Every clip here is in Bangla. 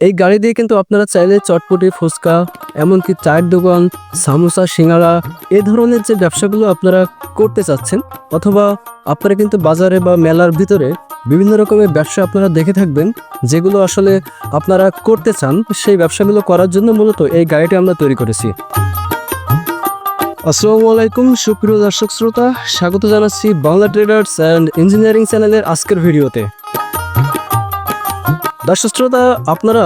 এই গাড়ি দিয়ে কিন্তু আপনারা চাইলে চটপটি, ফুচকা, এমনকি চায়ের দোকান, সামোসা, সিঙ্গারা, এ ধরনের যে ব্যবসাগুলো আপনারা করতে চাচ্ছেন, অথবা আপনারা কিন্তু বাজারে বা মেলার ভিতরে বিভিন্ন রকমের ব্যবসা আপনারা দেখে থাকবেন, যেগুলো আসলে আপনারা করতে চান, সেই ব্যবসাগুলো করার জন্য মূলত এই গাড়িটি আমরা তৈরি করেছি। আসসালামু আলাইকুম, সুপ্রিয় দর্শক শ্রোতা, স্বাগত জানাচ্ছি বাংলা ট্রেডার্স অ্যান্ড ইঞ্জিনিয়ারিং চ্যানেলের আজকের ভিডিওতে। দর্শক আপনারা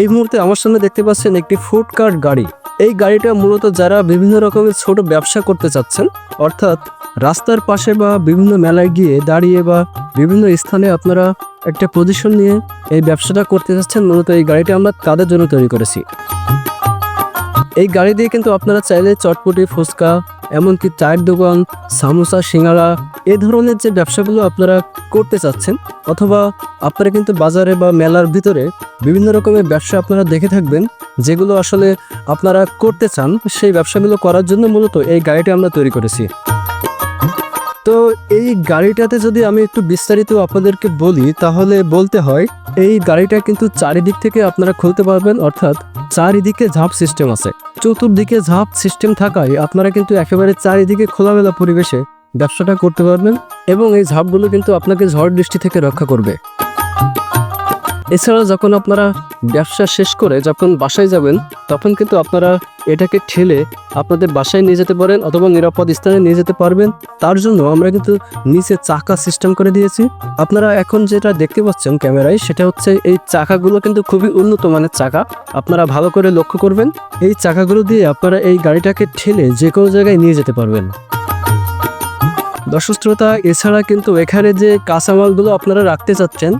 এই মুহূর্তে আমার সামনে দেখতে পাচ্ছেন একটি ফুড কার্ট গাড়ি। এই গাড়িটা মূলত যারা বিভিন্ন রকমের ছোট ব্যবসা করতে চাচ্ছেন, অর্থাৎ রাস্তার পাশে বা বিভিন্ন মেলায় গিয়ে দাঁড়িয়ে বা বিভিন্ন স্থানে আপনারা একটা পজিশন নিয়ে এই ব্যবসাটা করতে চাচ্ছেন, মূলত এই গাড়িটা আমরা তাদের জন্য তৈরি করেছি। এই গাড়ি দিয়ে কিন্তু আপনারা চাইলে চটপটি, ফুচকা এমনকি চায়ের দোকান, সামোসা, সিঙ্গারা, এ ধরনের যে ব্যবসাগুলো আপনারা করতে চাচ্ছেন অথবা আপনারা কিন্তু বাজারে বা মেলার ভিতরে বিভিন্ন রকমের ব্যবসা আপনারা দেখে থাকবেন, যেগুলো আসলে আপনারা করতে চান, সেই ব্যবসাগুলো করার জন্য মূলত এই গাড়িটি আমরা তৈরি করেছি। তো এই গাড়িটাতে যদি আমি একটু বিস্তারিত আপনাদেরকে বলি, তাহলে বলতে হয় এই গাড়িটা কিন্তু চারিদিক থেকে আপনারা খুলতে পারবেন, অর্থাৎ চারিদিকে ঝাঁপ সিস্টেম আছে। চতুর্দিকে ঝাঁপ সিস্টেম থাকায় আপনারা কিন্তু একেবারে চারিদিকে খোলামেলা পরিবেশে ব্যবসাটা করতে পারবেন এবং এই ঝাঁপগুলো কিন্তু আপনাকে ঝড় দৃষ্টি থেকে রক্ষা করবে। এছাড়া যখন আপনারা ব্যবসা শেষ করে যখন বাসায় যাবেন, তখন কিন্তু আপনারা এটাকে ঠেলে আপনাদের বাসায় নিয়ে যেতে পারেন অথবা নিরাপদ স্থানে নিয়ে যেতে পারবেন। তার জন্য আমরা কিন্তু নিচে চাকা সিস্টেম করে দিয়েছি। আপনারা এখন যেটা দেখতে পাচ্ছেন ক্যামেরায়, সেটা হচ্ছে এই চাকাগুলো কিন্তু খুবই উন্নত মানের চাকা। আপনারা ভালো করে লক্ষ্য করবেন। এই চাকাগুলো দিয়ে আপনারা এই গাড়িটাকে ঠেলে যে কোনো জায়গায় নিয়ে যেতে পারবেন। দর্শক শ্রোতা এছাড়া কিন্তু এখানে যে কাঁচামালগুলো আপনারা রাখতে চাচ্ছেন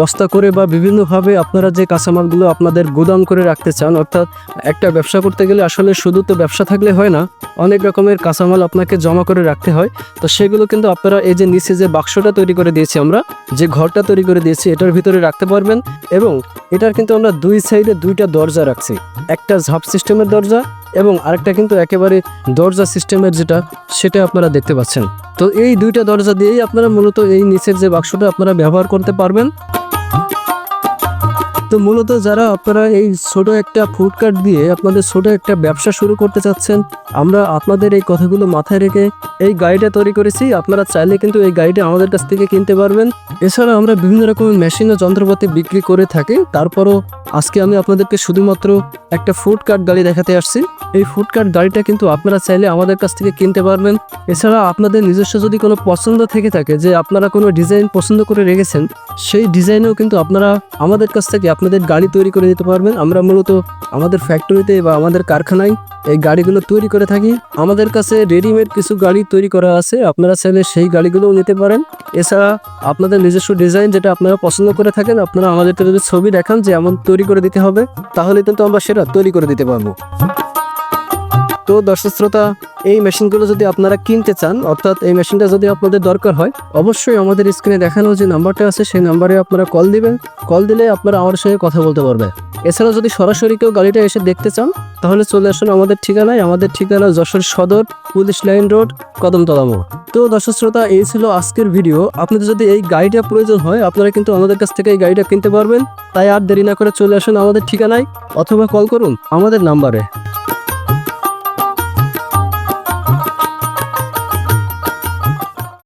বস্তা করে বা বিভিন্নভাবে আপনারা যে কাঁচামালগুলো আপনাদের গোদাম করে রাখতে চান, অর্থাৎ একটা ব্যবসা করতে গেলে আসলে শুধু তো ব্যবসা থাকলে হয় না, অনেক রকমের কাঁচামাল আপনাকে জমা করে রাখতে হয়। তো সেগুলো কিন্তু আপনারা এই যে নিচে যে বাক্সটা তৈরি করে দিয়েছি আমরা, যে ঘরটা তৈরি করে দিয়েছি, এটার ভিতরে রাখতে পারবেন এবং এটার কিন্তু আমরা দুই সাইডে দুইটা দরজা রাখছি। একটা ঝাপ সিস্টেমের দরজা এবং আরেকটা কিন্তু একেবারে দরজা সিস্টেমের যেটা, সেটা আপনারা দেখতে পাচ্ছেন। তো এই দুইটা দরজা দিয়েই আপনারা মূলত এই নিচের যে বাক্সটা আপনারা ব্যবহার করতে পারবেন। তো মূলত যারা আপনারা এই ছোট একটা ফুড কার্ট দিয়ে আপনাদের ছোট একটা ব্যবসা শুরু করতে চাচ্ছেন, আমরা আপনাদের এই কথাগুলো মাথায় রেখে এই গাড়িটা তৈরি করেছি। আপনারা চাইলে কিন্তু এই গাড়িটা আমাদের কাছ থেকে কিনতে পারবেন। এছাড়া আমরা বিভিন্ন রকমের মেশিন ও যন্ত্রপাতি বিক্রি করে থাকি। তারপরও আজকে আমি আপনাদেরকে শুধুমাত্র একটা ফুড কার্ট গাড়ি দেখাতে আসছি। এই ফুড কার্ট গাড়িটা কিন্তু আপনারা চাইলে আমাদের কাছ থেকে কিনতে পারবেন। এছাড়া আপনাদের নিজস্ব যদি কোনো পছন্দ থেকে থাকে, যে আপনারা কোনো ডিজাইন পছন্দ করে রেখেছেন সেই ডিজাইনেও কিন্তু আপনারা আমাদের কাছ থেকে আপনাদের গাড়ি তৈরি করে দিতে পারবেন। আমরা মূলত আমাদের ফ্যাক্টরিতে বা আমাদের কারখানায় এই গাড়িগুলো তৈরি করে থাকি। আমাদের কাছে রেডিমেড কিছু গাড়ি তৈরি করা আছে। আপনারা চাইলে সেই গাড়িগুলোও নিতে পারেন। এছাড়া আপনাদের নিজস্ব ডিজাইন যেটা আপনারা পছন্দ করে থাকেন, আপনারা আমাদেরকে যদি ছবি দেখান যে এমন তৈরি করে দিতে হবে, তাহলে কিন্তু আমরা সেটা তৈরি করে দিতে পারব। তো দর্শক শ্রোতা, এই মেশিনগুলো যদি আপনারা কিনতে চান, অর্থাৎ এই মেশিনটা যদি আপনাদের দরকার হয়, অবশ্যই আমাদের স্ক্রিনে দেখানো যে নাম্বারটা আছে, সেই নাম্বারে আপনারা কল দিবেন। কল দিলে আপনারা আমার সঙ্গে কথা বলতে পারবে। এছাড়া যদি সরাসরি কেউ গাড়িটা এসে দেখতে চান, তাহলে চলে আসুন আমাদের ঠিকানায়। আমাদের ঠিকানা যশোর সদর, পুলিশ লাইন রোড, কদমতলা মোড়। তো দর্শক শ্রোতা, এই ছিল আজকের ভিডিও। আপনাদের যদি এই গাড়িটা প্রয়োজন হয়, আপনারা কিন্তু আমাদের কাছ থেকে এই গাড়িটা কিনতে পারবেন। তাই আর দেরি না করে চলে আসুন আমাদের ঠিকানায়, অথবা কল করুন আমাদের নাম্বারে।